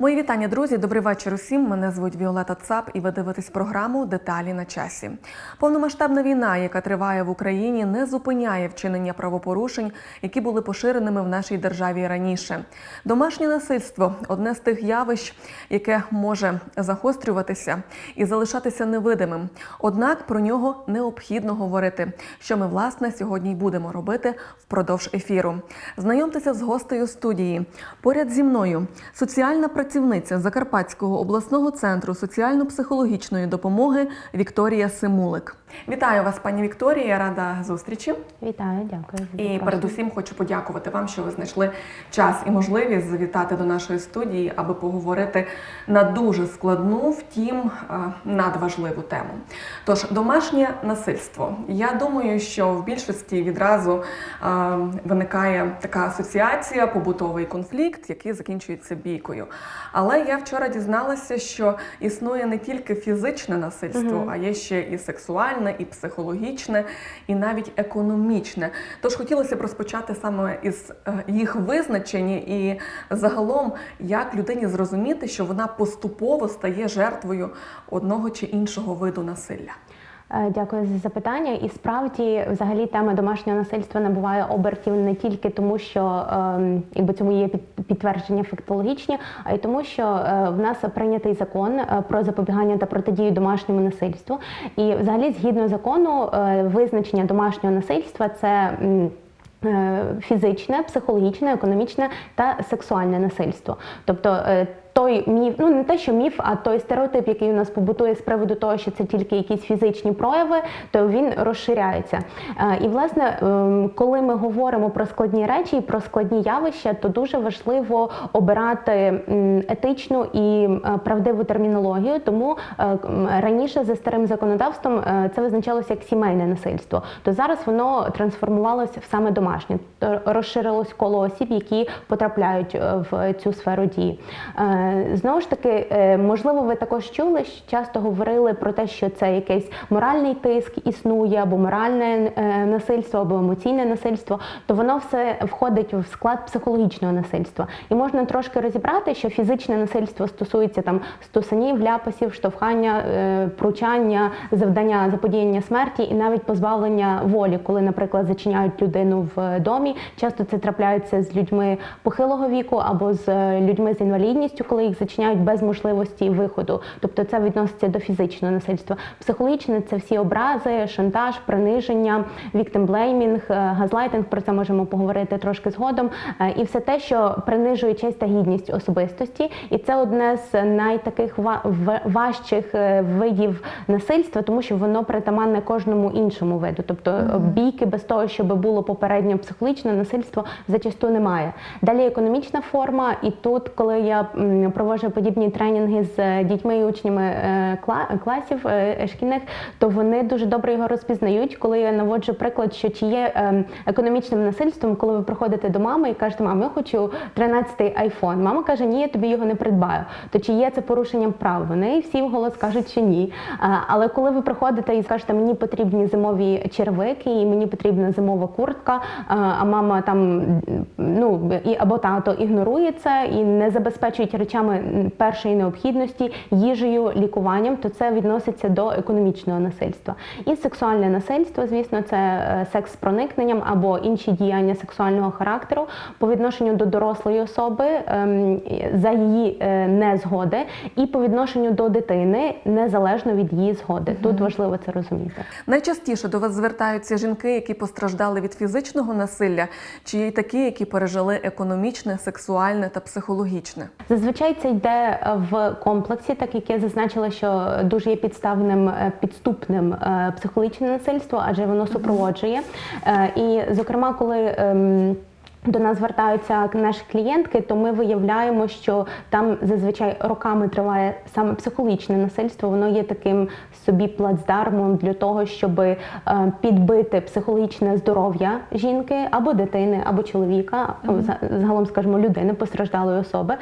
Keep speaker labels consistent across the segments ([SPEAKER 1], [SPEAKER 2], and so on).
[SPEAKER 1] Мої вітання, друзі. Добрий вечір усім. Мене звуть Віолета Цап, і ви дивитесь програму Деталі на часі. Повномасштабна війна, яка триває в Україні, не зупиняє вчинення правопорушень, які були поширеними в нашій державі раніше. Домашнє насильство одне з тих явищ, яке може загострюватися і залишатися невидимим. Однак про нього необхідно говорити, що ми власне сьогодні й будемо робити впродовж ефіру. Знайомтеся з гостею студії. Поряд зі мною соціальна працівниця Закарпатського обласного центру соціально-психологічної допомоги Вікторія Симулик. Вітаю вас, пані Вікторія. Рада зустрічі.
[SPEAKER 2] Вітаю, дякую.
[SPEAKER 1] І передусім хочу подякувати вам, що ви знайшли час і можливість завітати до нашої студії, аби поговорити на дуже складну, втім е, надважливу тему. Тож, домашнє насильство. Я думаю, що в більшості відразу е, виникає така асоціація, побутовий конфлікт, який закінчується бійкою. Але я вчора дізналася, що існує не тільки фізичне насильство,
[SPEAKER 2] Мгм.
[SPEAKER 1] а є ще і сексуальне, і психологічне, і навіть економічне. Тож хотілося б розпочати саме із е, їх визначення і загалом, як людині зрозуміти, що вона поступово стає жертвою одного чи іншого виду насилля.
[SPEAKER 2] Е, Дякую за запитання. І справді, взагалі, тема домашнього насильства набуває обертів не тільки тому, що ем, якби цьому є під- підтвердження фактологічні, а й тому, що е, в нас прийнятий закон е, про запобігання та протидію домашньому насильству. І, взагалі, згідно закону, визначення домашнього насильства це. Фізичне, психологічне, економічне та сексуальне насильство, тобто той міф, ну не те, що міф, а той стереотип, який у нас побутує з приводу того, що це тільки якісь фізичні прояви, то він розширяється. Е, І власне, ем, коли ми говоримо про складні речі і про складні явища, то дуже важливо обирати етичну і е, правдиву термінологію. Тому е, раніше за старим законодавством це визначалося як сімейне насильство. То зараз воно трансформувалося в саме домашнє, розширилось коло осіб, які потрапляють в цю сферу дії. Е, Знову ж таки, е, можливо, ви також чули, що часто говорили про те, що це якийсь моральний тиск існує, або моральне е, насильство, або емоційне насильство, то воно все входить в склад психологічного насильства. І можна трошки розібрати, що фізичне насильство стосується там стусанів, ляпасів, штовхання, пручання, завдання заподіяння смерті і навіть позбавлення волі, коли, наприклад, зачиняють людину в домі. Часто це трапляється з людьми похилого віку або з людьми з інвалідністю, коли їх зачиняють без можливості виходу. Тобто це відноситься до фізичного насильства. Психологічне це всі образи, шантаж, приниження, віктимблеймінг, е, газлайтинг. Про це можемо поговорити трошки згодом. Е, І все те, що принижує честь та гідність особистості, і це одне з найтаких ва- важчих е, видів насильства, тому що воно притаманне кожному іншому виду. Тобто бійки без того, щоб було попередньо психологічне насильство, зачасту немає. Далі економічна форма, і тут, коли я проводжу подібні тренінги з е, дітьми і учнями е, класів е, шкільних, то вони дуже добре його розпізнають, коли я наводжу приклад, що чи є ем, економічним насильством, коли ви приходите до мами і кажете, мам, я хочу 13-й айфон. Мама каже, ні, я тобі його не придбаю. То чи є це порушенням прав? Вони всі вголос кажуть, що ні. Але коли ви приходите і скажете, мені потрібні зимові червики, і мені потрібна зимова куртка, а мама там ну або тато ігнорує це і не забезпечують речами першої необхідності, їжею, лікуванням, то це відноситься до економічного насильства. І сексуальне насильство, звісно, це е, секс з проникненням або інші діяння сексуального характеру по відношенню до дорослої особи ем, за її е, незгоди, і по відношенню до дитини незалежно від її згоди. Тут важливо це розуміти.
[SPEAKER 1] Найчастіше до вас звертаються жінки, які постраждали від фізичного насилля, чи є й такі, які пережили економічне, сексуальне та психологічне.
[SPEAKER 2] Зазвичай це йде е, в комплексі, так як я зазначила, що дуже є підставним е, підступним е, психологічне насильство, адже воно супроводжує. І, зокрема, коли ем, до нас звертаються наші клієнтки, то ми виявляємо, що там зазвичай роками триває саме психологічне насильство. Воно є таким собі плацдармом для того, щоб е, підбити психологічне здоров'я жінки або дитини, або чоловіка, за- загалом, скажімо, людини, постраждалої особи.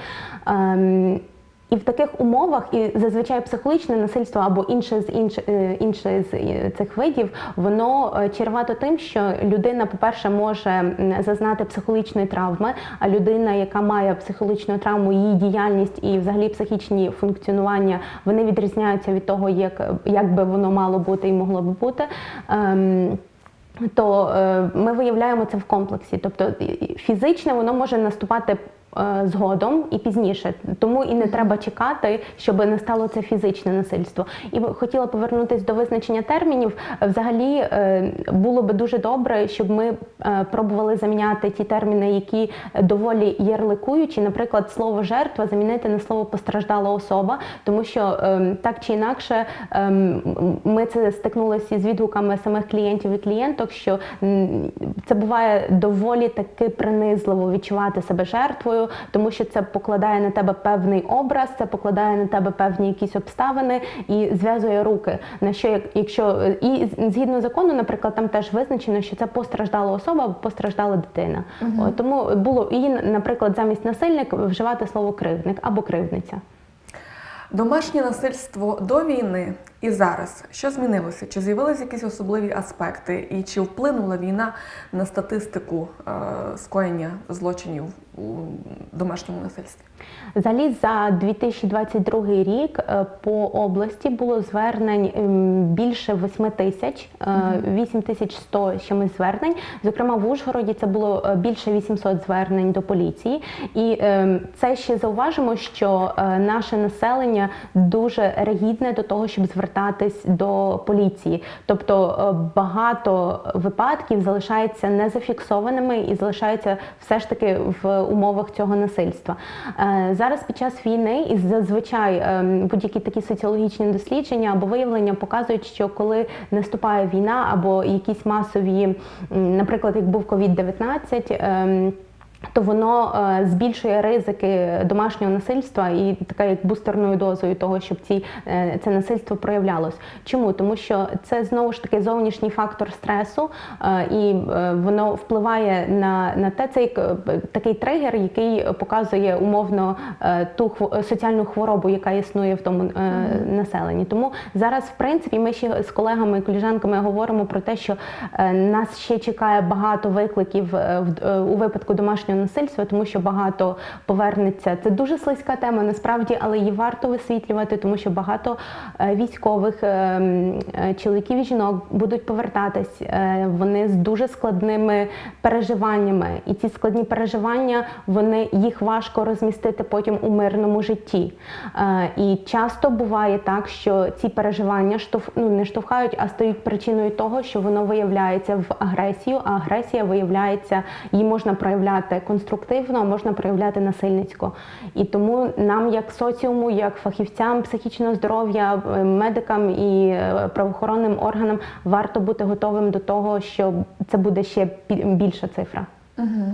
[SPEAKER 2] І в таких умовах, і зазвичай психологічне насильство або інше з інше, е, інше з е, цих видів, воно е, чревато тим, що людина, по-перше, може зазнати психологічної травми, а людина, яка має психологічну травму, її діяльність і взагалі психічні функціонування, вони відрізняються від того, як, як би воно мало бути і могло би бути. Ем, то ми виявляємо це в комплексі. Тобто фізичне воно може наступати згодом і пізніше, тому і не треба чекати, щоб не стало це фізичне насильство. І хотіла повернутися до визначення термінів. Е, Взагалі е, було би дуже добре, щоб ми е, пробували заміняти ті терміни, які доволі ярликуючі, наприклад, слово жертва замінити на слово постраждала особа, тому що так чи інакше ми це стикнулися з відгуками самих клієнтів і клієнток, що це буває доволі таки принизливо відчувати себе жертвою, тому що це покладає на тебе певний образ, це покладає на тебе певні якісь обставини і зв'язує руки. На що якщо і згідно закону, наприклад, там теж визначено, що це постраждала особа або постраждала дитина. От, тому було і, наприклад, замість насильник вживати слово кривдник або кривдниця.
[SPEAKER 1] Домашнє насильство до війни і зараз. Що змінилося? Чи з'явилися якісь особливі аспекти? І чи вплинула війна на статистику е, скоєння злочинів у домашньому насильстві?
[SPEAKER 2] Взагалі за 2022 рік е, по області було звернень ем, більше 8 тисяч, е, 8100 чимось звернень. Зокрема, в Ужгороді це було більше 800 звернень до поліції. І ем, це ще зауважимо, що наше населення дуже регідне до того, щоб звертатись до поліції. Тобто е, багато випадків залишаються незафіксованими і залишаються все ж таки в умовах цього насильства. Е, Зараз під час війни і зазвичай ем, будь-які такі соціологічні дослідження або виявлення показують, що коли наступає війна або якісь масові, наприклад, як був COVID-19, ем, то воно е, збільшує ризики домашнього насильства і така як бустерною дозою того, щоб ці, е, це насильство проявлялось. Чому? Тому що це знову ж таки зовнішній фактор стресу, е, і воно впливає на, на те, це як такий тригер, який показує умовно ту соціальну хворобу, яка існує в тому населенні. Тому зараз, в принципі, ми ще з колегами і коліжанками говоримо про те, що нас ще чекає багато викликів у випадку домашнього насильства, тому що багато повернеться. Це дуже слизька тема, насправді, але її варто висвітлювати, тому що багато е, військових е, м, е, чоловіків і жінок будуть повертатись. е, Вони з дуже складними переживаннями, і ці складні переживання вони їх важко розмістити потім у мирному житті. І часто буває так, що ці переживання штовх, ну, не штовхають, а стають причиною того, що воно виявляється в агресію, а агресія виявляється, її можна проявляти конструктивно, можна проявляти насильницько. І тому нам, як соціуму, як фахівцям психічного здоров'я, е, медикам і е, правоохоронним органам варто бути готовим до того, що це буде ще бі- більша цифра.
[SPEAKER 1] Угу.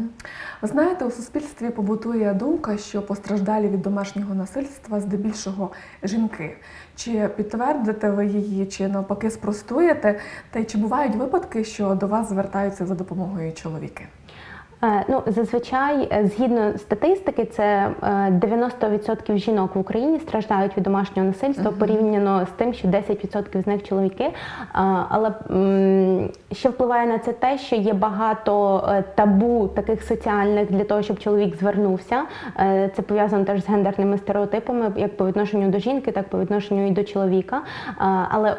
[SPEAKER 1] Ви знаєте, у суспільстві побутує думка, що постраждалі від домашнього насильства здебільшого жінки. Чи підтвердите ви її, чи навпаки спростуєте? Та й чи бувають випадки, що до вас звертаються за допомогою чоловіки?
[SPEAKER 2] Е, Ну, зазвичай, е, згідно статистики, це е, 90% жінок в Україні страждають від домашнього насильства порівняно з тим, що 10% з них чоловіки. Але ще впливає на це те, що є багато е, табу таких соціальних для того, щоб чоловік звернувся. Е, Це пов'язано теж з гендерними стереотипами, як по відношенню до жінки, так по відношенню і до чоловіка. Але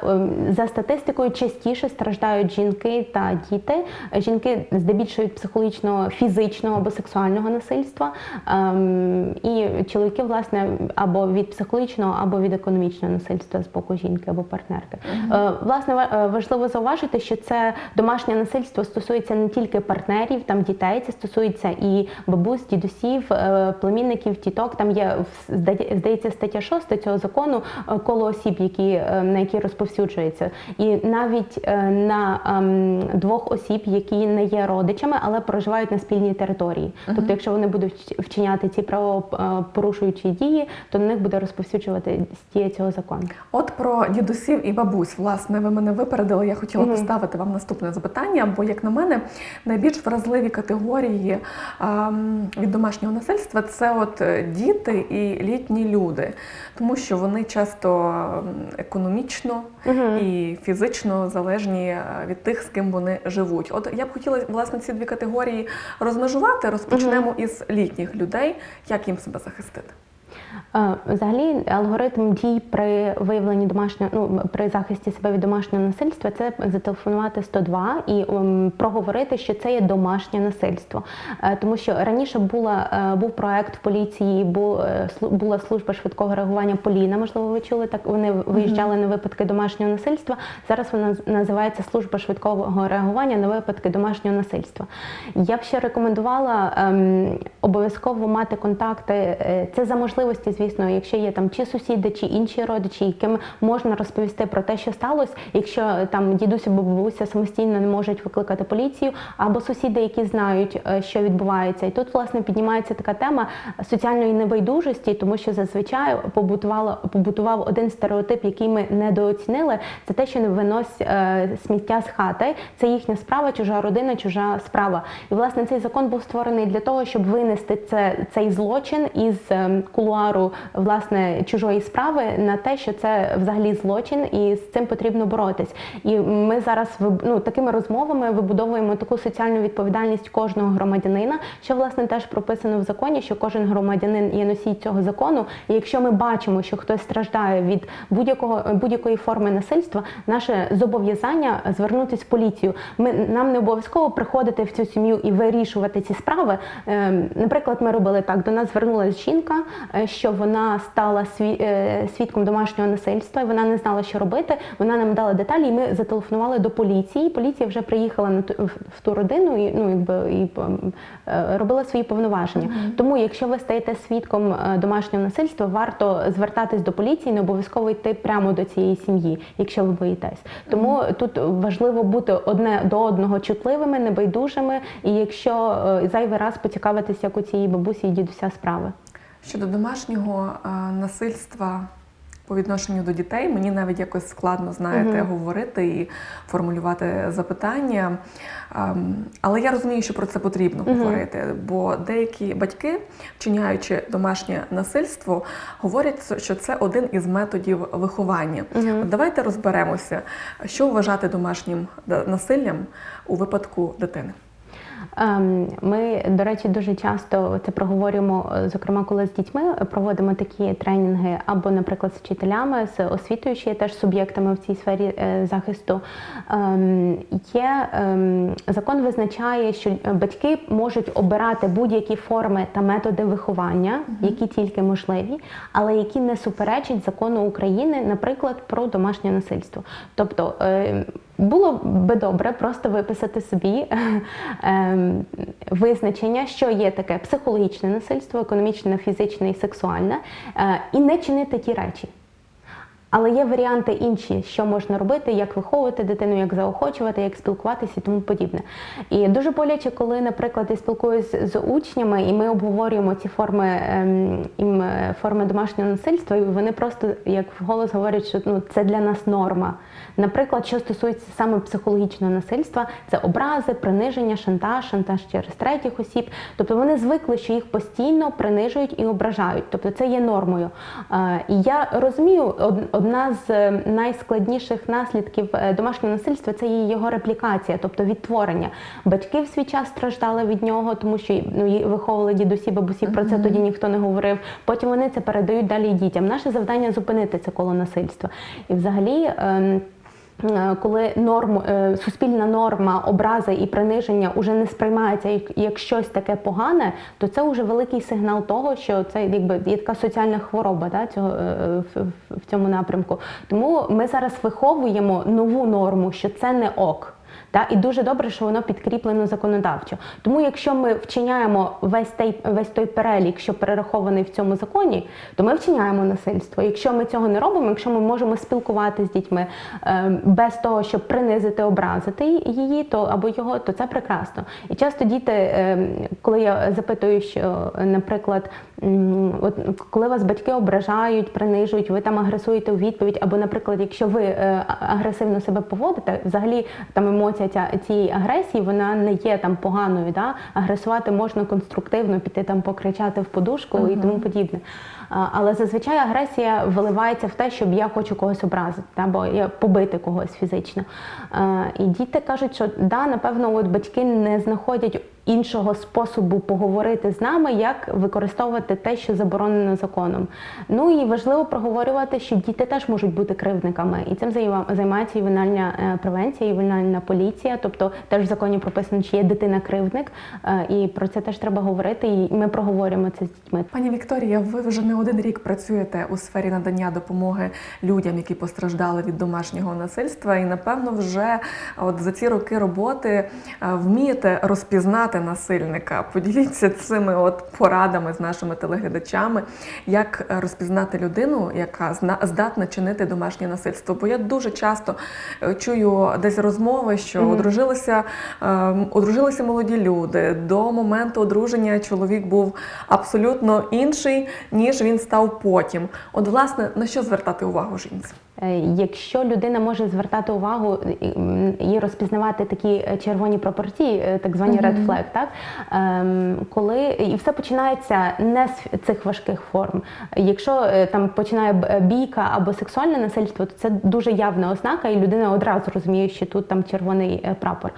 [SPEAKER 2] за статистикою частіше страждають жінки та діти. Жінки здебільшого від психологічного, фізичного або сексуального насильства, ем, і чоловіки, власне, або від психологічного, або від економічного насильства з боку жінки або партнерки. Е, Власне, е, важливо зауважити, що це домашнє насильство стосується не тільки партнерів, там дітей, це стосується і бабусь, дідусів, е, племінників, тіток. Там є здається стаття 6 цього закону коло осіб, які на які розповсюджується, і навіть на ем, двох осіб, які не є родичами, але проживають на спільній території. Тобто, якщо вони будуть вчиняти ці правопорушуючі дії, то на них буде розповсюджувати дія цього закону.
[SPEAKER 1] От про дідусів і бабусь, власне, ви мене випередили. Я хотіла поставити вам наступне запитання, бо, як на мене, найбільш вразливі категорії від домашнього насильства це от е, діти і літні люди, тому що вони часто економічно І фізично залежні е, від тих, з ким вони живуть. От я б хотіла власне ці дві категорії розмежувати. Розпочнемо із літніх людей. Як їм себе захистити?
[SPEAKER 2] Е, Взагалі, алгоритм дій при виявленні домашнього, ну при захисті себе від домашнього насильства це зателефонувати 102 і ем, проговорити, що це є домашнє насильство. Е, Тому що раніше була е, був проект в поліції, бу- була служба швидкого реагування Поліна. Можливо, ви чули так. Вони виїжджали на випадки домашнього насильства. Зараз вона називається служба швидкого реагування на випадки домашнього насильства. Я б ще рекомендувала ем, обов'язково мати контакти. Це за можливості, звісно, якщо є там чи сусіди, чи інші родичі, яким можна розповісти про те, що сталося, якщо там дідусь або бабуся самостійно не можуть викликати поліцію, або сусіди, які знають, е, що відбувається. І тут власне піднімається така тема соціальної небайдужості, тому що зазвичай побутував один стереотип, який ми недооцінили. Це те, що не винось е, сміття з хати. Це їхня справа, чужа родина, чужа справа. І власне цей закон був створений для того, щоб винести це цей злочин із е, кулуару власне чужої справи на те, що це взагалі злочин, і з цим потрібно боротись. І ми зараз ну, такими розмовами вибудовуємо таку соціальну відповідальність кожного громадянина, що власне теж прописано в законі, що кожен громадянин є носій цього закону. І якщо ми бачимо, що хтось страждає від будь-якого будь-якої форми насильства, наше зобов'язання звернутися в поліцію. Ми нам не обов'язково приходити в цю сім'ю і вирішувати ці справи. Ем, Наприклад, ми робили так: до нас звернулася жінка, е, що вона стала е, свідком домашнього насильства, і вона не знала, що робити. Вона нам дала деталі, і ми зателефонували до поліції. Поліція вже приїхала на ту в ту родину і ну якби і е, робила свої повноваження. Тому, якщо ви стаєте свідком е, домашнього насильства, варто звертатись до поліції, не обов'язково йти прямо до цієї сім'ї, якщо ви боїтесь. Тому тут важливо бути одне до одного чутливими, небайдужими, і якщо зайвий раз поцікавитися, як у цієї бабусі і дідуся справи.
[SPEAKER 1] Щодо домашнього е, насильства по відношенню до дітей, мені навіть якось складно, знаєте,
[SPEAKER 2] Мгм.
[SPEAKER 1] говорити і формулювати запитання. Ем, Але я розумію, що про це потрібно
[SPEAKER 2] Мгм.
[SPEAKER 1] говорити, бо деякі батьки, вчиняючи домашнє насильство, говорять, що це один із методів виховання. От Давайте розберемося, що вважати домашнім насиллям у випадку дитини.
[SPEAKER 2] Ем, Ми, до речі, дуже часто це проговорюємо, е, зокрема, коли з дітьми проводимо такі тренінги, або, наприклад, з вчителями, з освітою, що є теж суб'єктами в цій сфері е, захисту. Ем, Є ем, закон визначає, що батьки можуть обирати будь-які форми та методи виховання, які тільки можливі, але які не суперечать закону України, наприклад, про домашнє насильство. Тобто е, було би добре просто виписати собі ем, визначення, що є таке психологічне насильство, економічне, фізичне і сексуальне, е, і не чинити ті речі. Але є варіанти інші, що можна робити, як виховувати дитину, як заохочувати, як спілкуватися і тому подібне. І дуже боляче, коли, наприклад, я спілкуюся з учнями, і ми обговорюємо ці форми ем, форми домашнього насильства, і вони просто як вголос говорять, що ну це для нас норма. Наприклад, що стосується саме психологічного насильства, це образи, приниження, шантаж, шантаж через третіх осіб. Тобто вони звикли, що їх постійно принижують і ображають. Тобто це є нормою. Е, І я розумію, од- одна з е, найскладніших наслідків е, домашнього насильства це є його реплікація, тобто відтворення. Батьки в свій час страждали від нього, тому що ну, виховували дідусі, бабусі, про це тоді ніхто не говорив. Потім вони це передають далі дітям. Наше завдання зупинити це коло насильства. І взагалі. Е, Коли норм, е, суспільна норма образи і приниження вже не сприймається як, щось таке погане, то це вже великий сигнал того, що це якби є така соціальна хвороба да, цього, е, в цьому напрямку. Тому ми зараз виховуємо нову норму, що це не ок. Та і дуже добре, що воно підкріплено законодавчо. Тому, якщо ми вчиняємо весь той, весь той перелік, що перерахований в цьому законі, то ми вчиняємо насильство. Якщо ми цього не робимо, якщо ми можемо спілкуватися з дітьми е, без того, щоб принизити, образити її, то або його, то це прекрасно. І часто діти, е, коли я запитую, що, наприклад, от коли вас батьки ображають, принижують, ви там агресуєте у відповідь, або, наприклад, якщо ви е, агресивно себе поводите, взагалі там емоція ця, цієї агресії, вона не є там поганою. Да? Агресувати можна конструктивно, піти там покричати в подушку і тому подібне. Але зазвичай агресія виливається в те, щоб я хочу когось образити, або я побити когось фізично. І діти кажуть, що да, напевно, от батьки не знаходять іншого способу поговорити з нами, як використовувати те, що заборонено законом. Ну і важливо проговорювати, що діти теж можуть бути кривдниками, і цим займається ювенальна е, превенція, ювенальна поліція. Тобто теж в законі прописано, чи є дитина кривдник, е, і про це теж треба говорити. І ми проговорюємо це з дітьми.
[SPEAKER 1] Пані Вікторія, ви вже не один рік працюєте у сфері надання допомоги людям, які постраждали від домашнього насильства, і напевно вже от за ці роки роботи е, вмієте розпізнати насильника. Поділіться цими от порадами з нашими телеглядачами, як розпізнати людину, яка здатна чинити домашнє насильство. Бо я дуже часто е, чую десь розмови, що
[SPEAKER 2] Мгм.
[SPEAKER 1] одружилися, е, одружилися молоді люди. До моменту одруження чоловік був абсолютно інший, ніж він став потім. От, власне, на що звертати увагу жінці?
[SPEAKER 2] Е, Якщо людина може звертати увагу і, розпізнавати такі е, червоні пропорції, е, так звані red flag, так ем, коли і все починається не з цих важких форм. Якщо там починає бійка або сексуальне насильство, то це дуже явна ознака, і людина одразу розуміє, що тут там червоний прапор.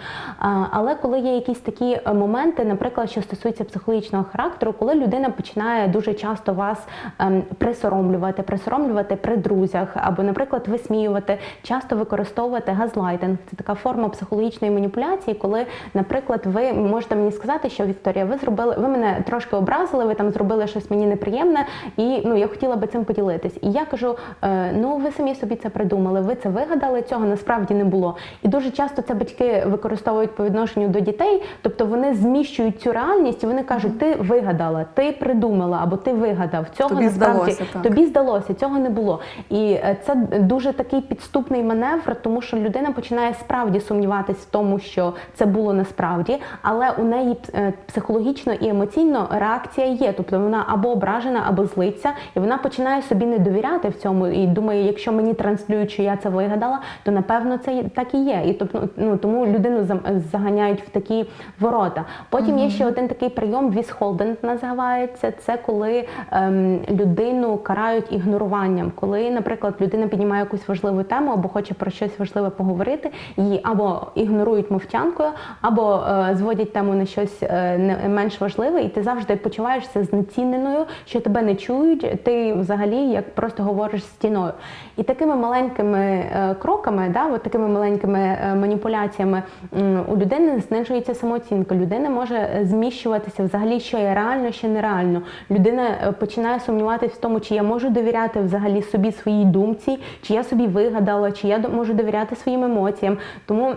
[SPEAKER 2] Але коли є якісь такі моменти, наприклад, що стосуються психологічного характеру, коли людина починає дуже часто вас ем, присоромлювати, присоромлювати при друзях, або, наприклад, висміювати, часто використовувати газлайтинг. Це така форма психологічної маніпуляції, коли, наприклад, ви можете мені сказати, що Вікторія, ви зробили, ви мене трошки образили, ви там зробили щось мені неприємне, і ну я хотіла би цим поділитись. І я кажу: е, ну ви самі собі це придумали, ви це вигадали, цього насправді не було. І дуже часто це батьки використовують по відношенню до дітей, тобто вони зміщують цю реальність, і вони кажуть, ти вигадала, ти придумала або ти вигадав. Цього
[SPEAKER 1] Тобі
[SPEAKER 2] насправді
[SPEAKER 1] здалося, так.
[SPEAKER 2] тобі здалося, цього не було. І е, це дуже такий підступний маневр, тому що людина починає справді сумніватись в тому, що це було насправді, але у неї е, психологічно і емоційно реакція є. Тобто вона або ображена, або злиться, і вона починає собі не довіряти в цьому. І думає, якщо мені транслюють, що я це вигадала, то напевно це так і є. І тобто, ну тому людину заганяють в такі ворота. Потім є ще один такий прийом вісхолден називається. Це коли ем, людину карають ігноруванням. Коли, наприклад, людина піднімає якусь важливу тему або хоче про щось важливе поговорити, її або ігнорують мовчанкою, або е, зводять тему на щось е, не менш важливе, і ти завжди почуваєшся знеціненою, що тебе не чують. Ти взагалі як просто говориш стіною. І такими маленькими е, кроками, да, от такими маленькими е, маніпуляціями м, у людини знижується самооцінка. Людина може е, зміщуватися взагалі, що є реально, що нереально. Людина е, починає сумніватися в тому, чи я можу довіряти взагалі собі своїй думці, чи я собі вигадала, чи я можу довіряти своїм емоціям. Тому.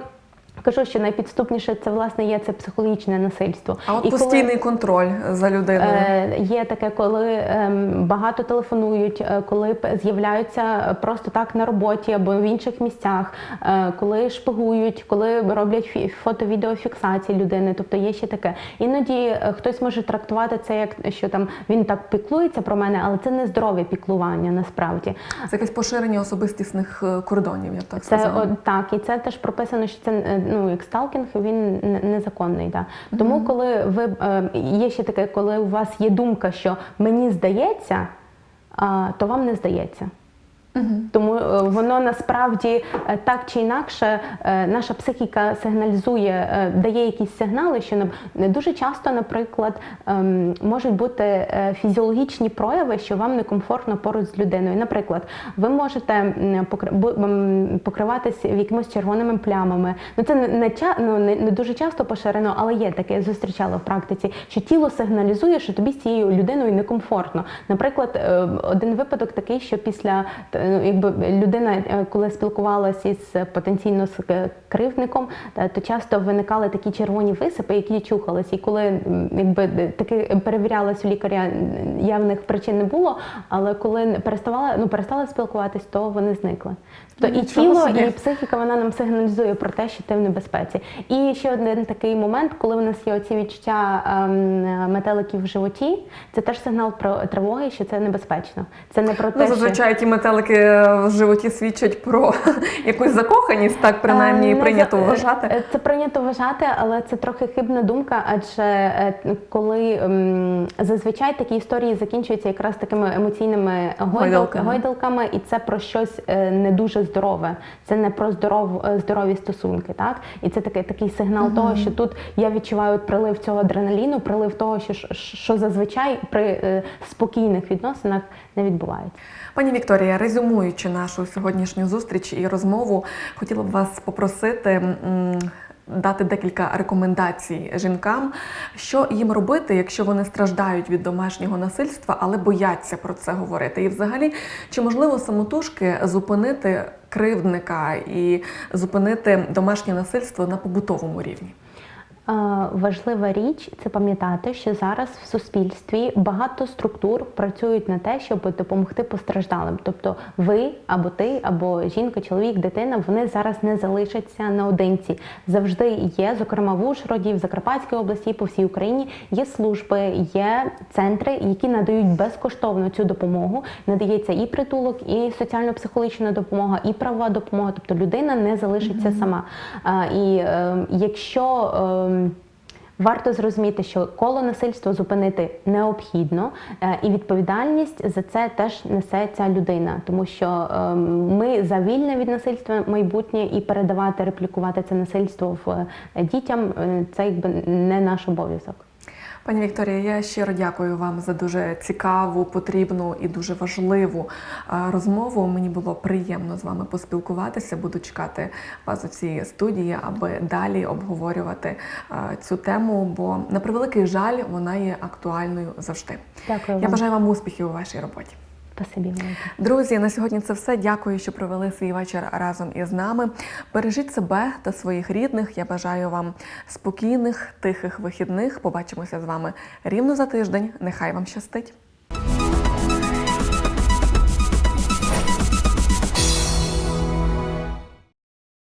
[SPEAKER 2] Кажу, що найпідступніше це власне є це психологічне насильство.
[SPEAKER 1] А от
[SPEAKER 2] І коли-
[SPEAKER 1] постійний контроль за людиною.
[SPEAKER 2] Е, Є таке, коли ем, багато телефонують, е, коли з'являються просто так на роботі або в інших місцях, е, коли шпигують, коли роблять фі- фото-відеофіксації людини. Тобто є ще таке. Іноді е, хтось може трактувати це як що там він так піклується про мене, але це не здорове піклування насправді.
[SPEAKER 1] Це якесь поширення особистісних е, кордонів, я б так
[SPEAKER 2] Це
[SPEAKER 1] сказала.
[SPEAKER 2] о, так, і це теж прописано, що це е, ну як сталкінг, він незаконний. Да. Тому, коли ви е, є ще таке, коли у вас є думка, що мені здається, то вам не здається. Тому е, воно насправді е, так чи інакше е, наша психіка сигналізує, дає якісь сигнали, що не дуже часто, наприклад, ем, можуть бути фізіологічні прояви, що вам некомфортно поруч з людиною. Наприклад, ви можете м, покри- бу- м, покриватись якимось червоними плямами. Ну це не, ну, не, дуже часто поширено, але є таке, я зустрічала в практиці, що тіло сигналізує, що тобі з цією людиною некомфортно. Наприклад, один випадок такий, що після якби людина, е, коли спілкувалася із потенційно з е, кривдником, е, то часто виникали такі червоні висипи, які чухались. І коли якби таки перевірялась у лікаря, явних причин не було. Але коли переставала, ну перестала спілкуватись, то вони зникли. Тобто і тіло, і психіка вона нам сигналізує про те, що ти в небезпеці. І ще один такий момент, коли у нас є оці відчуття ем, метеликів в животі, це теж сигнал про тривоги, що це небезпечно. Це не про те,
[SPEAKER 1] Ну,
[SPEAKER 2] що
[SPEAKER 1] зазвичай ті метелики в животі свідчать про якусь закоханість, так принаймні
[SPEAKER 2] Е,
[SPEAKER 1] прийнято вважати.
[SPEAKER 2] е, Це прийнято вважати, але це трохи хибна думка, адже е, коли м, зазвичай такі історії закінчуються якраз такими емоційними гойдалками,
[SPEAKER 1] Гойдалками.
[SPEAKER 2] і це про щось е, не дуже здорове. Це не про здоров, е, здорові стосунки, так? І це такий такий сигнал того, що тут я відчуваю от прилив цього адреналіну, прилив того, що, що, що зазвичай при е, спокійних відносинах не відбувається.
[SPEAKER 1] Пані Вікторія, резюмуючи нашу сьогоднішню зустріч і розмову, хотіла б вас попросити. Дати декілька рекомендацій жінкам, що їм робити, якщо вони страждають від домашнього насильства, але бояться про це говорити. І взагалі, чи можливо самотужки зупинити кривдника і зупинити домашнє насильство на побутовому рівні?
[SPEAKER 2] Е, Важлива річ це пам'ятати, що зараз в суспільстві багато структур працюють на те, щоб допомогти постраждалим. Тобто, ви або ти, або жінка, чоловік, дитина, вони зараз не залишаться наодинці. Завжди є, зокрема в Ужгороді, в Закарпатській області, по всій Україні є служби, є центри, які надають безкоштовно цю допомогу. Надається і притулок, і соціально-психологічна допомога, і правова допомога. Тобто людина не залишиться сама. А, І е, якщо е, Варто зрозуміти, що коло насильства зупинити необхідно, е, і відповідальність за це теж несе ця людина, тому що е, ми за вільне від насильства майбутнє і передавати, реплікувати це насильство в е, дітям е, це якби не наш обов'язок.
[SPEAKER 1] Пані Вікторія, я щиро дякую вам за дуже цікаву, потрібну і дуже важливу розмову. Мені було приємно з вами поспілкуватися. Буду чекати вас у цій студії, аби далі обговорювати цю тему. Бо на превеликий жаль, вона є актуальною завжди.
[SPEAKER 2] Дякую
[SPEAKER 1] Я бажаю вам успіхів у вашій роботі.
[SPEAKER 2] Спасибі.
[SPEAKER 1] Друзі, на сьогодні це все. Дякую, що провели свій вечір разом із нами. Бережіть себе та своїх рідних. Я бажаю вам спокійних, тихих вихідних. Побачимося з вами рівно за тиждень. Нехай вам щастить.